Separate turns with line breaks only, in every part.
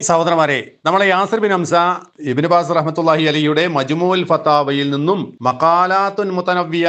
സഹോദരന്മാരെ നമ്മളെ Yasir bin Hamza Ibn Baz റഹ്മത്തുള്ളാഹി അലിയുടെ മജ്മുൽ ഫത്താവയിൽ നിന്നും മക്കാലാത്തുൻ മുത്തനവ്യ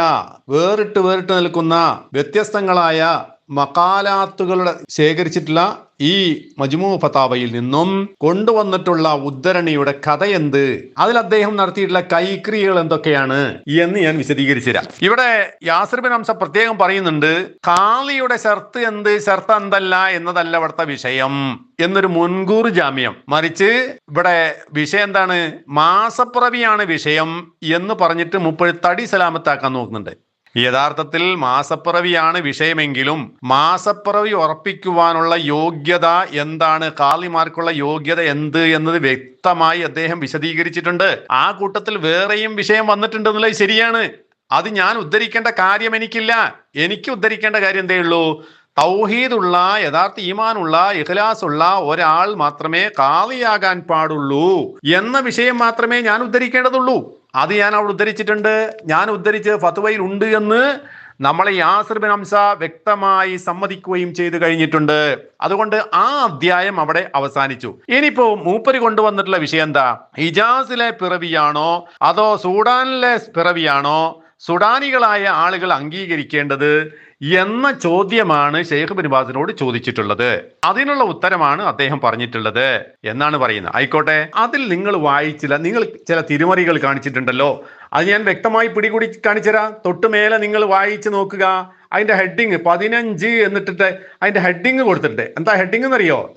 വേറിട്ട് വേറിട്ട് നിൽക്കുന്ന വ്യത്യസ്തങ്ങളായ മക്കാലാത്തുകളുടെ ശേഖരിച്ചിട്ടുള്ള ഈ മജ്മു ഫതാവയിൽ നിന്നും കൊണ്ടുവന്നിട്ടുള്ള ഉദ്ധരണിയുടെ കഥ എന്ത്? അതിൽ അദ്ദേഹം നടത്തിയിട്ടുള്ള കൈക്രിയകൾ എന്തൊക്കെയാണ് എന്ന് ഞാൻ വിശദീകരിച്ചു തരാം ഇവിടെ യാസിർ ബിൻ ഹംസ പ്രത്യേകം പറയുന്നുണ്ട് കാളിയുടെ ഷർത്ത് എന്ത്? ഷർത്ത് എന്തല്ല? എന്നതല്ല ഇവിടുത്തെ വിഷയം. എന്നൊരു മുൻകൂർ ജാമ്യം. മറിച്ച് ഇവിടെ വിഷയം എന്താണ്? മാസപ്പിറവിയാണ് വിഷയം എന്ന് പറഞ്ഞിട്ട് മുപ്പഴ് തടി സലാമത്താക്കാൻ നോക്കുന്നുണ്ട്. യഥാർത്ഥത്തിൽ മാസപ്പിറവിയാണ് വിഷയമെങ്കിലും മാസപ്പിറവി ഉറപ്പിക്കുവാനുള്ള യോഗ്യത എന്താണ്? കാളിമാർക്കുള്ള യോഗ്യത എന്ത് എന്നത് വ്യക്തമായി അദ്ദേഹം വിശദീകരിച്ചിട്ടുണ്ട്. ആ കൂട്ടത്തിൽ വേറെയും വിഷയം വന്നിട്ടുണ്ട് എന്നുള്ളത് ശരിയാണ്. അത് ഞാൻ ഉദ്ധരിക്കേണ്ട കാര്യം എനിക്കില്ല. എനിക്ക് ഉദ്ധരിക്കേണ്ട കാര്യം എന്തേ ഉള്ളൂ? തൗഹീദുള്ള യഥാർത്ഥ ഈമാനുള്ള ഇഖ്ലാസ് ഉള്ള ഒരാൾ മാത്രമേ കാളിയാകാൻ പാടുള്ളൂ. എന്ന വിഷയം മാത്രമേ ഞാൻ ഉദ്ധരിക്കേണ്ടതുള്ളൂ. അത് ഞാൻ അവിടെ ഉദ്ധരിച്ചിട്ടുണ്ട്. ഞാൻ ഉദ്ധരിച്ച് ഫത്വയിൽ ഉണ്ട് എന്ന് നമ്മളെ യാസിർ ബിൻ ഹംസ വ്യക്തമായി സമ്മതിക്കുകയും ചെയ്തു കഴിഞ്ഞിട്ടുണ്ട്. അതുകൊണ്ട് ആ അധ്യായം അവിടെ അവസാനിച്ചു. ഇനിയിപ്പോ മൂപ്പര് കൊണ്ടുവന്നിട്ടുള്ള വിഷയം എന്താ? ഹിജാസിലെ പിറവിയാണോ? അതോ സൂഡാനിലെ പിറവിയാണോ? സുഡാനികളായ ആളുകൾ അംഗീകരിക്കേണ്ടത് എന്ന ചോദ്യമാണ് ഷെയ്ഖ് ബിൻ ബാസിനോട് ചോദിച്ചിട്ടുള്ളത്. അതിനുള്ള ഉത്തരമാണ് അദ്ദേഹം പറഞ്ഞിട്ടുള്ളത്. എന്നാണ് പറയുന്നത്. ആയിക്കോട്ടെ. അതിൽ നിങ്ങൾ വായിച്ചില്ല നിങ്ങൾ ചില തിരുമറികൾ കാണിച്ചിട്ടുണ്ടല്ലോ. അത് ഞാൻ വ്യക്തമായി പിടികൂടി കാണിച്ചുതരാം. തരാം തൊട്ടുമേലെ നിങ്ങൾ വായിച്ചു നോക്കുക. അതിന്റെ ഹെഡിങ് പതിനഞ്ച് എന്നിട്ടിട്ട് അതിന്റെ ഹെഡിങ് കൊടുത്തിട്ടുണ്ട്. എന്താ ഹെഡിങ് എന്നറിയോ?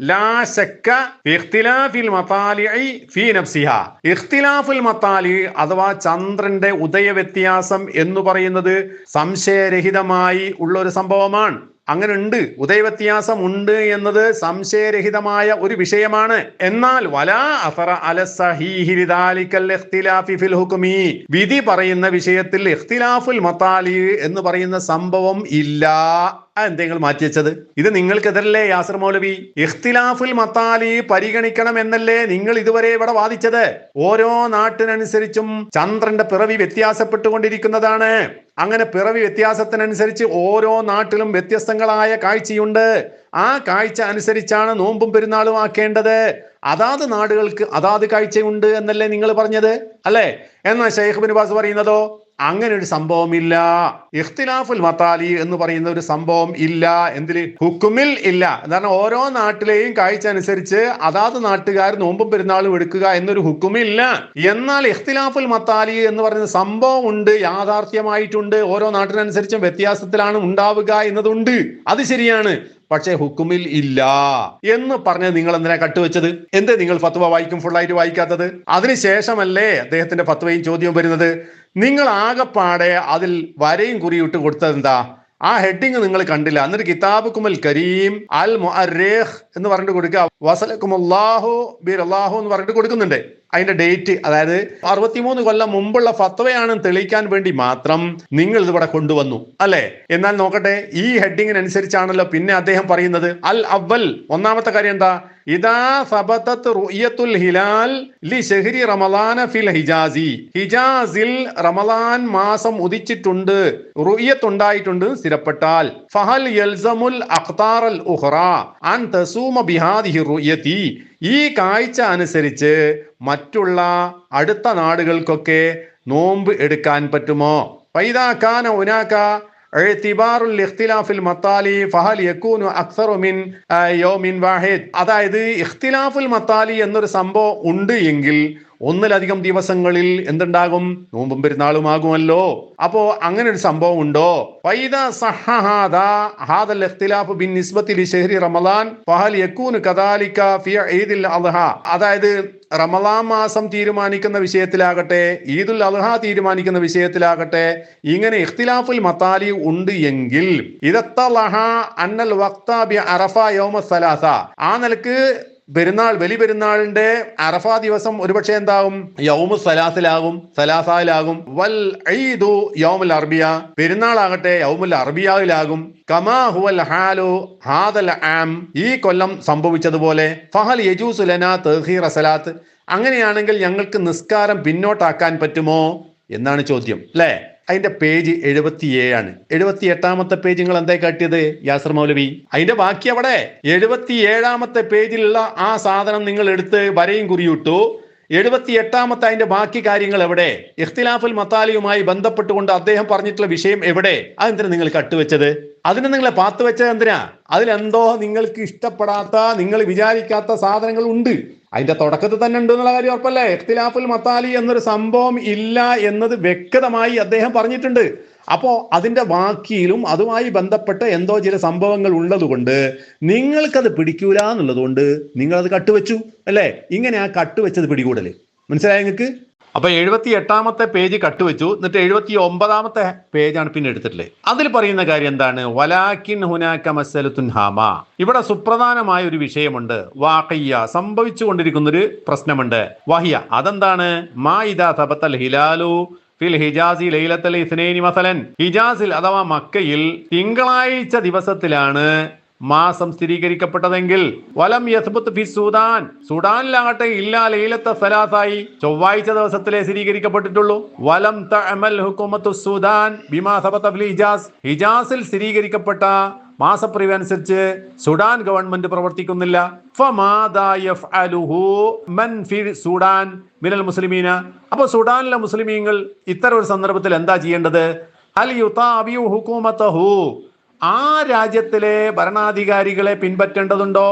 ഇഖ്തിലാഫിൽ മതാലി അഥവാ ചന്ദ്രന്റെ ഉദയ വ്യത്യാസം എന്ന് പറയുന്നത് സംശയരഹിതമായി ഉള്ള ഒരു സംഭവമാണ്. അങ്ങനെ ഉണ്ട് ഉദയവ്യത്യാസം ഉണ്ട് എന്നത് സംശയരഹിതമായ ഒരു വിഷയമാണ്. എന്നാൽ വലാ അഫറ ഫിൽ ഹുക്മി. വിധി പറയുന്ന വിഷയത്തിൽ ഇഖ്തിലാഫുൽ എന്ന് പറയുന്ന സംഭവം ഇല്ല. എന്തെങ്കിലും മാറ്റി വെച്ചത്? ഇത് നിങ്ങൾക്കെതിരല്ലേ യാസർ മൗലവി? ഇഖ്തിലാഫുൽ മത്താലി പരിഗണിക്കണം എന്നല്ലേ നിങ്ങൾ ഇതുവരെ ഇവിടെ വാദിച്ചത്? ഓരോ നാട്ടിനനുസരിച്ചും ചന്ദ്രന്റെ പിറവി വ്യത്യാസപ്പെട്ടുകൊണ്ടിരിക്കുന്നതാണ്. അങ്ങനെ പിറവി വ്യത്യാസത്തിനനുസരിച്ച് ഓരോ നാട്ടിലും വ്യത്യസ്തങ്ങളായ കാഴ്ചയുണ്ട്. ആ കാഴ്ച അനുസരിച്ചാണ് നോമ്പും പെരുന്നാളും ആക്കേണ്ടത്. അതാത് നാടുകൾക്ക് അതാത് കാഴ്ചയുണ്ട് എന്നല്ലേ നിങ്ങൾ പറഞ്ഞത്? അല്ലേ? എന്നാ ഷെയ്ഖ് ബിൻ ബാസ് പറയുന്നതോ? അങ്ങനെ ഒരു സംഭവം ഇല്ല ഇഖ്തിലാഫുൽ മത്താലി എന്ന് പറയുന്ന ഒരു സംഭവം ഇല്ല. എന്തിൽ? ഹുക്കുമിൽ ഇല്ല. കാരണം ഓരോ നാട്ടിലെയും കാഴ്ച അനുസരിച്ച് അതാത് നാട്ടുകാർ നോമ്പും പെരുന്നാളും എടുക്കുക എന്നൊരു ഹുക്കുമില്ല. എന്നാൽ ഇഖ്തിലാഫുൽ മത്താലി എന്ന് പറയുന്ന സംഭവം ഉണ്ട് യാഥാർത്ഥ്യമായിട്ടുണ്ട്. ഓരോ നാട്ടിനനുസരിച്ചും വ്യത്യാസത്തിലാണ് ഉണ്ടാവുക എന്നതുണ്ട്. അത് ശരിയാണ്. പക്ഷേ ഹുക്കുമിൽ ഇല്ല. എന്ന് പറഞ്ഞ് നിങ്ങൾ എന്തിനാ കട്ടുവെച്ചത്? എന്തേ നിങ്ങൾ ഫത്വ വായിക്കും ഫുള്ളായിട്ട് വായിക്കാത്തത്? അതിനുശേഷമല്ലേ അദ്ദേഹത്തിന്റെ ഫത്വയും ചോദ്യവും വരുന്നത്? നിങ്ങൾ ആകെപ്പാടെ അതിൽ വരയും കുറിയിട്ട് കൊടുത്തത് എന്താ? ആ ഹെഡിങ് നിങ്ങൾ കണ്ടില്ല. എന്നിട്ട് കിതാബ് കുമൽ കരീം അൽ മുഅറേഖ് എന്ന് പറഞ്ഞിട്ട് കൊടുക്കുക. വസലക്കുമുല്ലാഹു ബിർ അള്ളാഹു എന്ന് പറഞ്ഞിട്ട് കൊടുക്കുന്നുണ്ട്. അതിന്റെ ഡേറ്റ് അതായത് അറുപത്തിമൂന്ന് കൊല്ലം മുമ്പുള്ള ഫത്വയാണ് തെളിയിക്കാൻ വേണ്ടി മാത്രം നിങ്ങൾ ഇതിവിടെ കൊണ്ടുവന്നു. അല്ലെ? എന്നാൽ നോക്കട്ടെ ഈ ഹെഡിങ്ങിനനുസരിച്ചാണല്ലോ പിന്നെ അദ്ദേഹം പറയുന്നത്. അൽ അവൽ ഒന്നാമത്തെ കാര്യം എന്താ? ഹിലാൽ ഫിൽ ഹിജാസി. ഹിജാസിൽ റമലാൻ മാസം ഉദിച്ചിട്ടുണ്ട്. റുയത്തുണ്ടായിട്ടുണ്ട് സ്ഥിരപ്പെട്ടാൽ. ഫഹൽ യൽസമുൽ അൻ തസൂമ ബിഹാദിഹി ഈ കാഴ്ച അനുസരിച്ച് മറ്റുള്ള അടുത്ത നാടുകൾക്കൊക്കെ നോമ്പ് എടുക്കാൻ പറ്റുമോ? പൈതാക്കാന ഉനാക്ക അതായത് ഇഖ്തിലാഫുൽ മത്താലി എന്നൊരു സംഭവം ഉണ്ട് എങ്കിൽ ഒന്നിലധികം ദിവസങ്ങളിൽ എന്തുണ്ടാകും? നോമ്പും പെരുന്നാളുമാകുമല്ലോ. അപ്പോ അങ്ങനെ ഒരു സംഭവം ഉണ്ടോ അതായത് റമലാം മാസം തീരുമാനിക്കുന്ന വിഷയത്തിലാകട്ടെ ഈദുൽ അൽഹ തീരുമാനിക്കുന്ന വിഷയത്തിലാകട്ടെ ഇങ്ങനെ ഇഖ്തിലാഫുൽ മത്താലി ഉണ്ട് എങ്കിൽ ഇതത്തലഹ അന്നൽ വക്ത ബി അറഫ യൗമ സലാസ. ആ നിലയ്ക്ക് പെരുന്നാൾ ബലി പെരുന്നാളിന്റെ അറഫ ദിവസം ഒരുപക്ഷെ എന്താകും യൗമു സലാസിലാകും സലാസായിലാകും. വൽ ഈദു യൗമുൽ അർബിയ. പെരുന്നാളാകട്ടെ യൗമുൽ അർബിയാവിലാകും. കമാ ഹുവൽ ഹാലു ഹാദൽ ആം. ഈ കൊല്ലം സംഭവിച്ചതുപോലെ ഫഹൽ യജൂസു ലനാ തഹീറ സലാത്ത്. അങ്ങനെയാണെങ്കിൽ ഞങ്ങൾക്ക് നിസ്കാരം പിന്നോട്ടാക്കാൻ പറ്റുമോ? എന്നാണ് ചോദ്യം അല്ലേ? അതിന്റെ പേജ് എഴുപത്തി ഏഴാണ് എഴുപത്തി എട്ടാമത്തെ പേജ് നിങ്ങൾ എന്തായി കാട്ടിയത് യാസർ മൗലവി? അതിന്റെ ബാക്കി അവിടെ എഴുപത്തി ഏഴാമത്തെ പേജിലുള്ള ആ സാധനം നിങ്ങൾ എടുത്ത് വരയും കുറിയിട്ടു. എഴുപത്തി എട്ടാമത്തെ അതിന്റെ ബാക്കി കാര്യങ്ങൾ എവിടെ? ഇഖ്തിലാഫുൽ മത്താലിയുമായി ബന്ധപ്പെട്ടുകൊണ്ട് അദ്ദേഹം പറഞ്ഞിട്ടുള്ള വിഷയം എവിടെ? അതെന്തിനാ നിങ്ങൾ കട്ടുവെച്ചത്? അതിന് നിങ്ങളെ പാത്ത് വെച്ചത് എന്തിനാ? അതിലെന്തോ നിങ്ങൾക്ക് ഇഷ്ടപ്പെടാത്ത നിങ്ങൾ വിചാരിക്കാത്ത സാധനങ്ങൾ ഉണ്ട്. അതിന്റെ തുടക്കത്തിൽ തന്നെ ഉണ്ട് എന്നുള്ള കാര്യം ഉറപ്പല്ലേ? ഇഖ്തിലാഫുൽ മത്താലി എന്നൊരു സംഭവം ഇല്ല എന്നത് വ്യക്തമായി അദ്ദേഹം പറഞ്ഞിട്ടുണ്ട്. അപ്പോ അതിന്റെ വാക്കിയിലും അതുമായി ബന്ധപ്പെട്ട എന്തോ ചില സംഭവങ്ങൾ ഉള്ളതുകൊണ്ട് നിങ്ങൾക്കത് പിടിക്കൂല എന്നുള്ളതുകൊണ്ട് നിങ്ങൾ അത് കട്ടുവെച്ചു അല്ലേ? ഇങ്ങനെ ആ കട്ടുവെച്ചത് പിടികൂടൽ. മനസ്സിലായ നിങ്ങൾക്ക്? അപ്പൊ എഴുപത്തി എട്ടാമത്തെ പേജ് കട്ടുവെച്ചു എന്നിട്ട് എഴുപത്തി ഒമ്പതാമത്തെ പേജാണ് പിന്നെ എടുത്തിട്ടുള്ളത്. അതിൽ പറയുന്ന കാര്യം എന്താണ്? വലാക്കിൻ ഹുനാക്കമസലത്തുൻ ഹാമ. ഇവിടെ സുപ്രധാനമായ ഒരു വിഷയമുണ്ട്. വാഖയ്യ സംഭവിച്ചു കൊണ്ടിരിക്കുന്ന ഒരു പ്രശ്നമുണ്ട്. വഹിയ അതെന്താണ്? മാ ഇദാ തബത്തൽ ഹിലാലു ഫിൽ ഹിജാസി ലൈലത്തൽ ഇസ്നൈനി മസലൻ. ഹിജാസിൽ അഥവാ മക്കയിൽ തിങ്കളാഴ്ച ദിവസത്തിലാണ് മാസം സ്ഥിരീകരിക്കപ്പെട്ടതെങ്കിൽ വലം യസ്ബത്ത് ഫി സൂദാൻ. സുഡാനിലാകട്ടെ ഇല്ലാ ലൈലത്തെ സലാസായി ചൊവ്വാഴ്ച ദിവസത്തിലെ സ്ഥിരീകരിക്കപ്പെട്ടിട്ടുള്ളൂ. വലം തഅമൽ ഹുക്കുമത്തു സൂദാൻ ബിമാ സബത ഫിൽ ഹിജാസ്. ഹിജാസിൽ സ്ഥിരീകരിക്കപ്പെട്ട മാസപ്പിരിവ് അനുസരിച്ച് സുഡാൻ ഗവൺമെന്റ് പ്രവർത്തിക്കുന്നില്ല. സുഡാൻ മിനൽ മുസ്ലിമീന. അപ്പൊ സുഡാനിലെ മുസ്ലിമീങ്ങൾ ഇത്തരം ഒരു സന്ദർഭത്തിൽ എന്താ ചെയ്യേണ്ടത്? അൽ യുതാബിയു ആ രാജ്യത്തിലെ ഭരണാധികാരികളെ പിൻപറ്റേണ്ടതുണ്ടോ?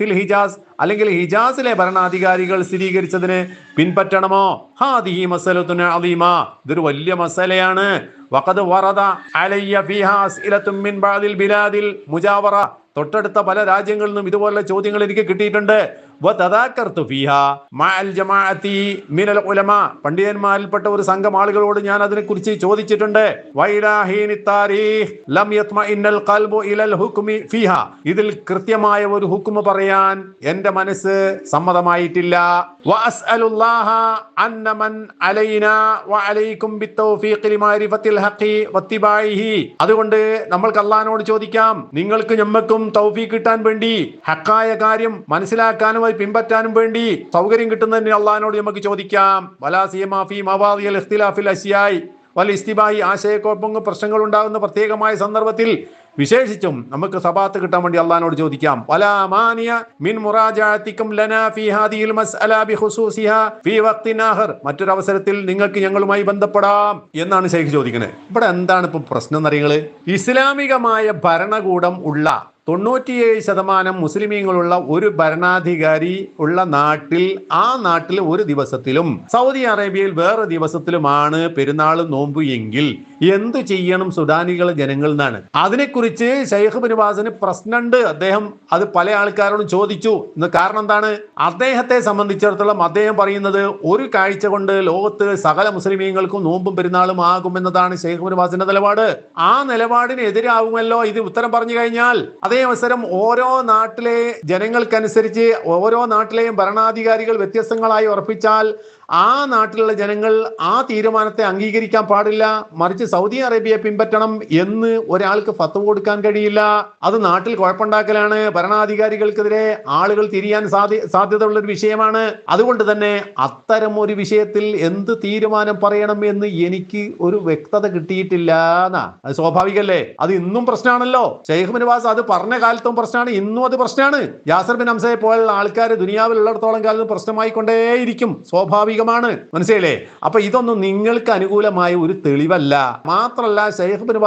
ഫിൽ ഹിജാസ്. അല്ലെങ്കിൽ ഹിജാസിലെ ഭരണാധികാരികൾ സ്ഥിരീകരിച്ചതിന് പിൻപറ്റണമോ? ഹാദിഹി മസലത്തുൻ അലീമ ഇതൊരു വലിയ മസലയാണ്. വഖദ് വറദ അലയ്യ ഫിഹാസ് ഇലത്തും മിൻ ബാദിൽ ബിലാദിൽ മുജാവറ. തൊട്ടടുത്ത പല രാജ്യങ്ങളിൽ നിന്നും ഇതുപോലുള്ള ചോദ്യങ്ങൾ എനിക്ക് കിട്ടിയിട്ടുണ്ട്. പണ്ഡിതന്മാരിൽപ്പെട്ട ഒരു സംഘം ആളുകളോട് ഞാൻ അതിനെക്കുറിച്ച് ചോദിച്ചിട്ടുണ്ട്. ഇതിൽ കൃത്യമായ ഒരു ഹുക്കുമ പറയാൻ എന്റെ മനസ്സ് സമ്മതമായിട്ടില്ല. അതുകൊണ്ട് നമ്മൾക്ക് അള്ളഹാനോട് ചോദിക്കാം. നിങ്ങൾക്ക് ഞമ്മക്കും തൗഫീഖ് കിട്ടാൻ വേണ്ടി ഹക്കായ കാര്യം മനസ്സിലാക്കാനും പിൻപറ്റാനും വേണ്ടി സൗകര്യം കിട്ടുന്നതിന് അള്ളഹാനോട് നമുക്ക് ചോദിക്കാം. ഇസ്തിബായി ആശയക്കുഴപ്പങ്ങൾ പ്രശ്നങ്ങൾ ഉണ്ടാകുന്ന പ്രത്യേകമായ സന്ദർഭത്തിൽ വിശേഷിച്ചും നമുക്ക് സബാത്ത് കിട്ടാൻ വേണ്ടി അള്ളഹാനോട് ചോദിക്കാം. വലാമാനിയ മിൻ മുറാജാത്തിക്കും ലനാ മസ്അല മറ്റൊരു അവസരത്തിൽ നിങ്ങൾക്ക് ഞങ്ങളുമായി ബന്ധപ്പെടാം എന്നാണ് ശൈഖ് ചോദിക്കുന്നത് ഇവിടെ എന്താണ് ഇപ്പൊ പ്രശ്നം എന്നറിയങ്ങൾ? ഇസ്ലാമികമായ ഭരണകൂടം ഉള്ള തൊണ്ണൂറ്റിയേഴ് ശതമാനം മുസ്ലിമീങ്ങളുള്ള ഒരു ഭരണാധികാരി ഉള്ള നാട്ടിൽ ആ നാട്ടിൽ ഒരു ദിവസത്തിലും സൗദി അറേബ്യയിൽ വേറെ ദിവസത്തിലുമാണ് പെരുന്നാൾ നോമ്പ് എങ്കിൽ എന്തു ചെയ്യണം സുഡാനികൾ ജനങ്ങൾ എന്നാണ്. അതിനെക്കുറിച്ച് ഷെയ്ഖ് ബിനുബാസിന് പ്രശ്നമുണ്ട്. അദ്ദേഹം അത് പല ആൾക്കാരോടും ചോദിച്ചു. ഇന്ന് കാരണം എന്താണ്? അദ്ദേഹത്തെ സംബന്ധിച്ചിടത്തോളം അദ്ദേഹം പറയുന്നത് ഒരു കാഴ്ച കൊണ്ട് ലോകത്ത് സകല മുസ്ലിമീങ്ങൾക്കും നോമ്പും പെരുന്നാളും ആകുമെന്നതാണ് ഷെയ്ഖ് ബിനുബാസിന്റെ നിലപാട്. ആ നിലപാടിന് എതിരാകുമല്ലോ ഇത് ഉത്തരം പറഞ്ഞു കഴിഞ്ഞാൽ. അതേ അവസരം ഓരോ നാട്ടിലെ ജനങ്ങൾക്കനുസരിച്ച് ഓരോ നാട്ടിലെയും ഭരണാധികാരികൾ വ്യത്യസ്തങ്ങളായി ഉറപ്പിച്ചാൽ ആ നാട്ടിലുള്ള ജനങ്ങൾ ആ തീരുമാനത്തെ അംഗീകരിക്കാൻ പാടില്ല. മറിച്ച് സൗദി അറേബ്യയെ പിൻപറ്റണം എന്ന് ഒരാൾക്ക് ഫത്ത് കൊടുക്കാൻ കഴിയില്ല. അത് നാട്ടിൽ കുഴപ്പമുണ്ടാക്കലാണ്. ഭരണാധികാരികൾക്കെതിരെ ആളുകൾ തിരിയാൻ സാധ്യ സാധ്യതയുള്ള ഒരു വിഷയമാണ്. അതുകൊണ്ട് തന്നെ അത്തരം ഒരു വിഷയത്തിൽ എന്ത് തീരുമാനം പറയണം എന്ന് എനിക്ക് ഒരു വ്യക്തത കിട്ടിയിട്ടില്ല എന്നാ. അത് സ്വാഭാവികല്ലേ? അത് ഇന്നും പ്രശ്നമാണല്ലോ. ഷെയ്ഖ് ബിൻവാസ് അത് പറഞ്ഞ കാലത്തും പ്രശ്നമാണ്. ഇന്നും അത് പ്രശ്നമാണ്. യാസർ ബിൻ ഹംസയെ പോലുള്ള ആൾക്കാർ ദുനിയാവിലുള്ളിടത്തോളം കാലം പ്രശ്നമായിക്കൊണ്ടേയിരിക്കും. സ്വാഭാവികമാണ് മനസ്സിലേ അപ്പൊ ഇതൊന്നും നിങ്ങൾക്ക് അനുകൂലമായ ഒരു തെളിവല്ല. മാത്രല്ല ഷെയ്ഖ് ബിൻ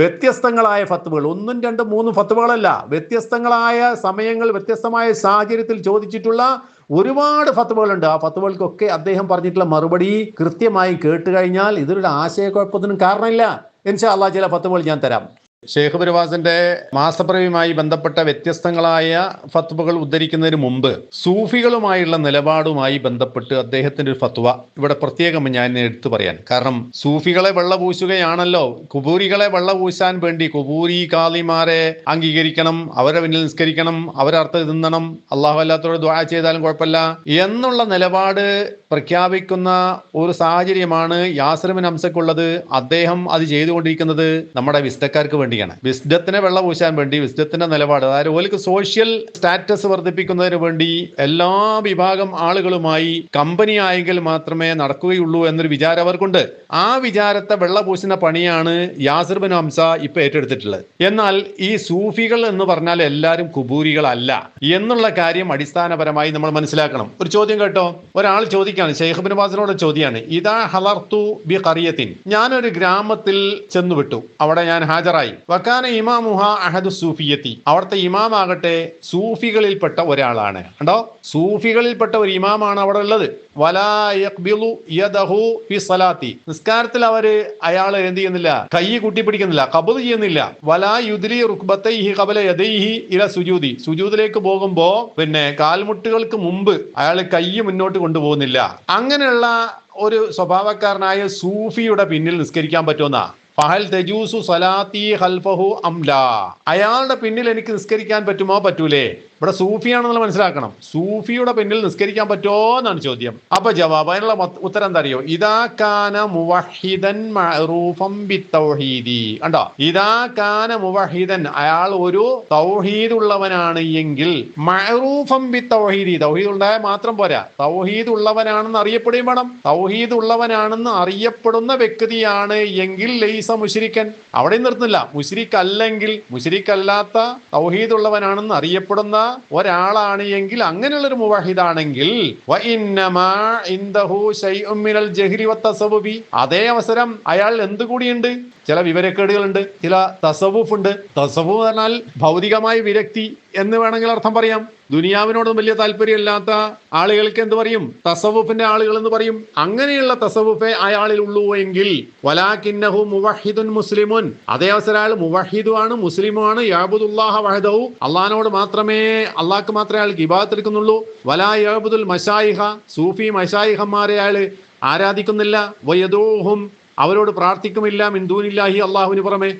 വ്യത്യസ്തങ്ങളായ ഫത്തുവകൾ ഒന്നും രണ്ടും മൂന്നും ഫത്തുവകളല്ല വ്യത്യസ്തങ്ങളായ സമയങ്ങൾ വ്യത്യസ്തമായ സാഹചര്യത്തിൽ ചോദിച്ചിട്ടുള്ള ഒരുപാട് ഫത്തുവകളുണ്ട് ആ ഫത്തുവകൾക്കൊക്കെ അദ്ദേഹം പറഞ്ഞിട്ടുള്ള മറുപടി കൃത്യമായി കേട്ട് കഴിഞ്ഞാൽ ഇതൊരു ആശയക്കുഴപ്പത്തിനും കാരണമില്ല. എൻഷാ അള്ളാഹ് ചില ഫത്തുവകൾ ഞാൻ തരാം. ഷേഖ് പുരവാസിന്റെ മാസപ്രവിയുമായി ബന്ധപ്പെട്ട വ്യത്യസ്തങ്ങളായ ഫത്വകൾ ഉദ്ധരിക്കുന്നതിന് മുമ്പ് സൂഫികളുമായുള്ള നിലപാടുമായി ബന്ധപ്പെട്ട് അദ്ദേഹത്തിന്റെ ഒരു ഫത്വ ഇവിടെ പ്രത്യേകം ഞാൻ എടുത്തു പറയാൻ. കാരണം സൂഫികളെ വെള്ളപൂശുകയാണല്ലോ കുബൂരികളെ വെള്ളപൂശാൻ വേണ്ടി കുബൂരി കാലിമാരെ അംഗീകരിക്കണം അവരെ പിന്നിൽ നിസ്കരിക്കണം അവരെ അർത്ഥം തിന്നണം അള്ളാഹു അല്ലാത്തോട് ദ്വാ ചെയ്താലും കുഴപ്പമില്ല എന്നുള്ള നിലപാട് പ്രഖ്യാപിക്കുന്ന ഒരു സാഹചര്യമാണ് യാസറിമിൻ ഹംസക്കുള്ളത്. അദ്ദേഹം അത് ചെയ്തുകൊണ്ടിരിക്കുന്നത് നമ്മുടെ വിസ്തക്കാർക്ക് വേണ്ടി. വേണ്ടിയാണ്. വിസ്ഡത്തിനെ വെള്ളം പൂശാൻ വേണ്ടി വിസ്ഡത്തിന്റെ നിലപാട്. അതായത് ഓലിക്ക് സോഷ്യൽ സ്റ്റാറ്റസ് വർദ്ധിപ്പിക്കുന്നതിന് വേണ്ടി എല്ലാ വിഭാഗം ആളുകളുമായി കമ്പനി ആയെങ്കിൽ മാത്രമേ നടക്കുകയുള്ളൂ എന്നൊരു വിചാരം അവർക്കുണ്ട്. ആ വിചാരത്തെ വെള്ള പൂശുന്ന പണിയാണ് യാസിർ ബിൻ ഹംസ ഇപ്പൊ ഏറ്റെടുത്തിട്ടുള്ളത്. എന്നാൽ ഈ സൂഫികൾ എന്ന് പറഞ്ഞാൽ എല്ലാവരും കുബൂരികളല്ല എന്നുള്ള കാര്യം അടിസ്ഥാനപരമായി നമ്മൾ മനസ്സിലാക്കണം. ഒരു ചോദ്യം കേട്ടോ? ഒരാൾ ചോദിക്കാണ് ഷെയ്ഖ് ബിൻ ബാസിനോട് ചോദ്യമാണ് ഇതാ ഹലർത്തു ബി ഖറിയത്തിൻ? ഞാനൊരു ഗ്രാമത്തിൽ ചെന്നു വിട്ടു അവിടെ ഞാൻ ഹാജരായി. വക്കാന ഇമാമുഹ അഹദു സൂഫിയത്തി. അവിടുത്തെ ഇമാമാകട്ടെ സൂഫികളിൽപ്പെട്ട ഒരാളാണ്. കണ്ടോ? സൂഫികളിൽപ്പെട്ട ഒരു ഇമാമാണ് അവിടെ ഉള്ളത്. നിസ്കാരത്തിൽ അവർ അയാൾ എന്ത് ചെയ്യുന്നില്ല? കൈ കൂട്ടിപ്പിടിക്കുന്നില്ല കബുൽ ചെയ്യുന്നില്ല. വലാ യുദ്രി റുക്ബത്തൈഹി കബല യദൈഹി ഇല സുജൂദി. സുജൂദിലേക്ക് പോകുമ്പോ പിന്നെ കാൽമുട്ടുകൾക്ക് മുമ്പ് അയാൾ കൈ മുന്നോട്ട് കൊണ്ടുപോകുന്നില്ല. അങ്ങനെയുള്ള ഒരു സ്വഭാവക്കാരനായ സൂഫിയുടെ പിന്നിൽ നിസ്കരിക്കാൻ പറ്റുമെന്നാ? സലാത്തി അയാളുടെ പിന്നിൽ എനിക്ക് നിസ്കരിക്കാൻ പറ്റുമോ? പറ്റൂലേ. ഇവിടെ സൂഫിയാണെന്ന് മനസ്സിലാക്കണം. സൂഫിയുടെ പിന്നിൽ നിസ്കരിക്കാൻ പറ്റുമോ എന്നാണ് ചോദ്യം. അപ്പൊ ജവാബ് അതിനുള്ള ഉത്തരം എന്താ അറിയോ? ഇതാ കാന മുവഹിദൻ മഅറൂഫം കണ്ടോ? ഇതാ കാന മുവഹിദൻ അയാൾ ഒരു തൗഹീദ് ഉള്ളവനാണ് എങ്കിൽ മഅറൂഫം ബിത്തൗഹീദി. തൗഹീദ് ഉണ്ടായാൽ മാത്രം പോരാ. തൗഹീദ് ഉള്ളവനാണെന്ന് അറിയപ്പെടുകയും വേണം. തൗഹീദ് ഉള്ളവനാണെന്ന് അറിയപ്പെടുന്ന വ്യക്തിയാണ് എങ്കിൽ ലൈസ മുഷിരിക്കൻ അവിടെ നിർത്തുന്നില്ല. മുഷിരിക്ക് അല്ലെങ്കിൽ മുഷിരിക്ക് അല്ലാത്ത തൗഹീദ് ഉള്ളവനാണെന്ന് അറിയപ്പെടുന്ന ഒരാളാണ് എങ്കിൽ അങ്ങനെയുള്ള ഒരു മുവാഹിദാണെങ്കിൽ അതേ അവസരം അയാൾ എന്ത് കൂടിയുണ്ട് ചില വിവരക്കേടുകളുണ്ട് ചില തസവൂഫ് ഉണ്ട് തസവൂഫ് പറഞ്ഞാൽ ഭൗതികമായ വിരക്തി. എന്ന് വേണമെങ്കിൽ അർത്ഥം പറയാം. ദുനിയാവിനോട് വലിയ താല്പര്യമില്ലാത്ത ആളുകൾക്ക് എന്ത് പറയും? തസവുഫിന്റെ ആളുകൾ എന്ന് പറയും. അങ്ങനെയുള്ള തസവുഫെ അയാളിൽ ഉള്ളൂ എങ്കിൽ മുവഹിദുൻ മുസ്ലിമുൻ. അതേ അവസരം അയാൾ മുവഹിദുമാണ് മുസ്ലിമുമാണ്. യാബുദുല്ലാഹ വഹദഹു. അള്ളഹാനോട് മാത്രമേ അള്ളാഹ്ക്ക് മാത്രമേ അയാൾക്ക് ഇബാദത്ത് എടുക്കുന്നുള്ളൂ. വലാ യാബുദുൽ മഷായിഹ സൂഫി മഷായിഹന്മാരെ അയാൾ ആരാധിക്കുന്നില്ല. വയദോഹും. അവരോട് പ്രാർത്ഥിക്കുമില്ല. മിന്ദൂനില്ലാഹി അള്ളാഹുവിന് പുറമെ.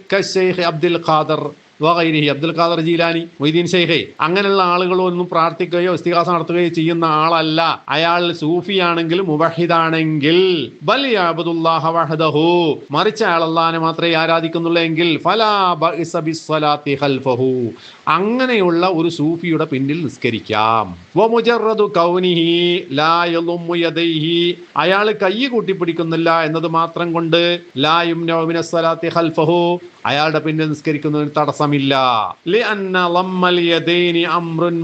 അബ്ദുൽ ഖാദർ. വകൈരിഹി അബ്ദുൽ ഖാദർ ജീലാനി മൊയ്തീൻ ഷെയ്ഖെ. അങ്ങനെയുള്ള ആളുകളൊന്നും പ്രാർത്ഥിക്കുകയോ ഇസ്തിഹാസ നടത്തുകയോ ചെയ്യുന്ന ആളല്ല. അയാൾ സൂഫിയാണെങ്കിൽ മുബഹിദാണെങ്കിൽ ബൽ മറിച്ച് അയാൾ അള്ളാഹിനെ മാത്രമേ ആരാധിക്കുന്നുള്ളൂ എങ്കിൽ ഖൽഫഹു. അങ്ങനെയുള്ള ഒരു സൂഫിയുടെ പിന്നിൽ നിസ്കരിക്കാം. കൗനിഹി ലാ യദൈഹി. അയാൾ കൈ കൂട്ടിപ്പിടിക്കുന്നില്ല എന്നത് മാത്രം കൊണ്ട് ലാ യുംനു ഖൽഫഹു. അയാളുടെ പിന്നിൽ നിസ്കരിക്കുന്നതിന് തടസ്സമില്ല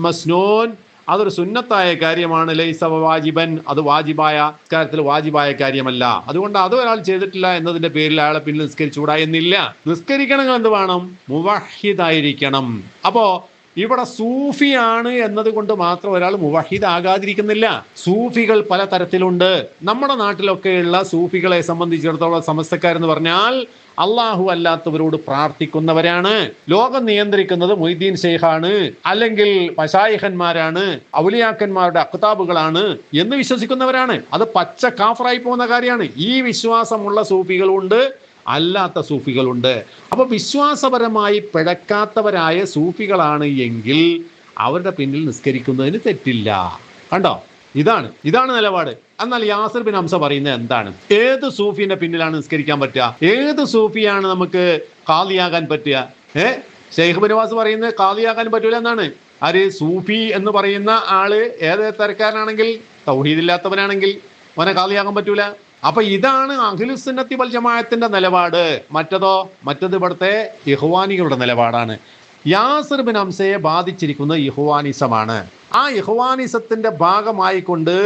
മസ്നൂൻ. അതൊരു സുന്നത്തായ കാര്യമാണ്. ലൈസ വാജിബൻ. അത് വാജിബായ കാര്യത്തിൽ വാജിബായ കാര്യമല്ല. അതുകൊണ്ട് അത് ഒരാൾ ചെയ്തിട്ടില്ല എന്നതിന്റെ പേരിൽ അയാളെ പിന്നെ നിസ്കരിച്ചുകൂടാ എന്നില്ല നിസ്കരിക്കണമെങ്കിൽ എന്ത് വേണം? മുവഹിദായിരിക്കണം. അപ്പോ ഇവിടെ സൂഫിയാണ് എന്നതുകൊണ്ട് മാത്രം ഒരാൾ മുവഹിദ് ആകാതിരിക്കുന്നില്ല സൂഫികൾ പല തരത്തിലുണ്ട് നമ്മുടെ നാട്ടിലൊക്കെയുള്ള സൂഫികളെ സംബന്ധിച്ചിടത്തോളം സമസ്തക്കാരെന്ന് പറഞ്ഞാൽ അള്ളാഹു അല്ലാത്തവരോട് പ്രാർത്ഥിക്കുന്നവരാണ്. ലോകം നിയന്ത്രിക്കുന്നത് മൊയ്തീൻ ഷെയ്ഖാണ് അല്ലെങ്കിൽ പശായിഹന്മാരാണ് ഔലിയാക്കന്മാരുടെ അക്താബുകളാണ് എന്ന് വിശ്വസിക്കുന്നവരാണ്. അത് പച്ച കാഫറായി പോകുന്ന കാര്യമാണ്. ഈ വിശ്വാസമുള്ള സൂഫികളുണ്ട് അല്ലാത്ത സൂഫികളുണ്ട്. അപ്പൊ വിശ്വാസപരമായി പിഴക്കാത്തവരായ സൂഫികളാണ് എങ്കിൽ അവരുടെ പിന്നിൽ നിസ്കരിക്കുന്നതിന് തെറ്റില്ല. കണ്ടോ? ഇതാണ് ഇതാണ് നിലപാട്. എന്നാൽ യാസർ ബിൻ ഹംസ പറയുന്നത് എന്താണ്? ഏത് സൂഫിന്റെ പിന്നിലാണ് നിസ്കരിക്കാൻ പറ്റുക? ഏത് സൂഫിയാണ് നമുക്ക് കാലിയാകാൻ പറ്റുക? ഏ? ഷെയ്ഖ് ബിൻവാസ് പറയുന്നത് കാലിയാകാൻ പറ്റൂല എന്നാണ്. ആര്? സൂഫി എന്ന് പറയുന്ന ആൾ ഏത് തരക്കാരനാണെങ്കിൽ തൗഹീദില്ലാത്തവനാണെങ്കിൽ അവനെ കാലിയാകാൻ പറ്റൂല. അപ്പൊ ഇതാണ് അഖിലുസുന്നത്തി വൽ ജമാഅത്തിന്റെ നിലപാട്. മറ്റതോ മറ്റത് ഇവിടുത്തെ ഇഹ്വാനികളുടെ നിലപാടാണ്. യാസിർ ബിൻ ഹംസയെ ബാധിച്ചിരിക്കുന്നത് ഇഹ്വാനിസമാണ് ആ ഇഹ്വാനിസത്തിന്റെ ഭാഗമായിക്കൊണ്ട്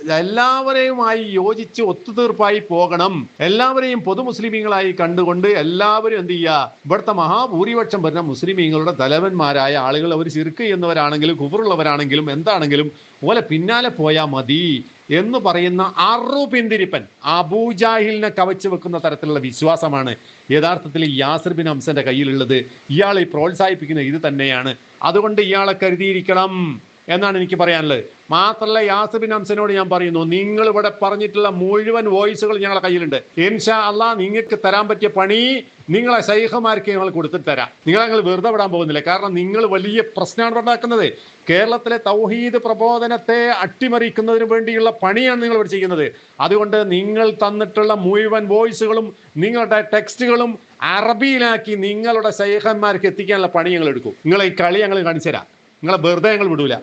എല്ലാവരെയുമായി യോജിച്ച് ഒത്തുതീർപ്പായി പോകണം. എല്ലാവരെയും പൊതു മുസ്ലിമീങ്ങളായി കണ്ടുകൊണ്ട് എല്ലാവരും എന്ത് ചെയ്യുക ഇവിടുത്തെ മഹാഭൂരിപക്ഷം വരുന്ന മുസ്ലിമീങ്ങളുടെ തലവന്മാരായ ആളുകൾ അവർ ചിർക്ക് ചെയ്യുന്നവരാണെങ്കിലും കുബറുള്ളവരാണെങ്കിലും എന്താണെങ്കിലും ഓലെ പിന്നാലെ പോയാൽ മതി എന്ന് പറയുന്ന അറു പിന്തിരിപ്പൻ അബൂജാഹിലിനെ കവച്ചു വെക്കുന്ന തരത്തിലുള്ള വിശ്വാസമാണ് യഥാർത്ഥത്തിൽ യാസിർ ബിൻ ഹംസന്റെ കയ്യിലുള്ളത്. ഇയാളെ പ്രോത്സാഹിപ്പിക്കുന്ന ഇത് തന്നെയാണ്. അതുകൊണ്ട് ഇയാളെ കരുതിയിരിക്കണം. എന്നാണ് എനിക്ക് പറയാനുള്ളത്. മാത്രമല്ല യാസിബിൻ അംസനോട് ഞാൻ പറയുന്നു നിങ്ങൾ ഇവിടെ പറഞ്ഞിട്ടുള്ള മുഴുവൻ വോയിസുകൾ ഞങ്ങളുടെ കയ്യിലുണ്ട്. ഇൻഷാ അള്ളാ നിങ്ങൾക്ക് തരാൻ പറ്റിയ പണി നിങ്ങളെ ശൈഖമാർക്ക് ഞങ്ങൾ കൊടുത്തിട്ട് തരാം. നിങ്ങൾ ഞങ്ങൾ വെറുതെ വിടാൻ പോകുന്നില്ല. കാരണം നിങ്ങൾ വലിയ പ്രശ്നമാണ് ഉണ്ടാക്കുന്നത്. കേരളത്തിലെ തൗഹീദ് പ്രബോധനത്തെ അട്ടിമറിക്കുന്നതിന് വേണ്ടിയുള്ള പണിയാണ് നിങ്ങൾ ഇവിടെ ചെയ്യുന്നത്. അതുകൊണ്ട് നിങ്ങൾ തന്നിട്ടുള്ള മുഴുവൻ വോയിസുകളും നിങ്ങളുടെ ടെക്സ്റ്റുകളും അറബിയിലാക്കി നിങ്ങളുടെ ശൈഖന്മാർക്ക് എത്തിക്കാനുള്ള പണി ഞങ്ങൾ എടുക്കും. നിങ്ങളെ ഈ കളി ഞങ്ങൾ കാണിച്ചു തരാം. നിങ്ങളെ വെറുതെ ഞങ്ങൾ വിടൂല.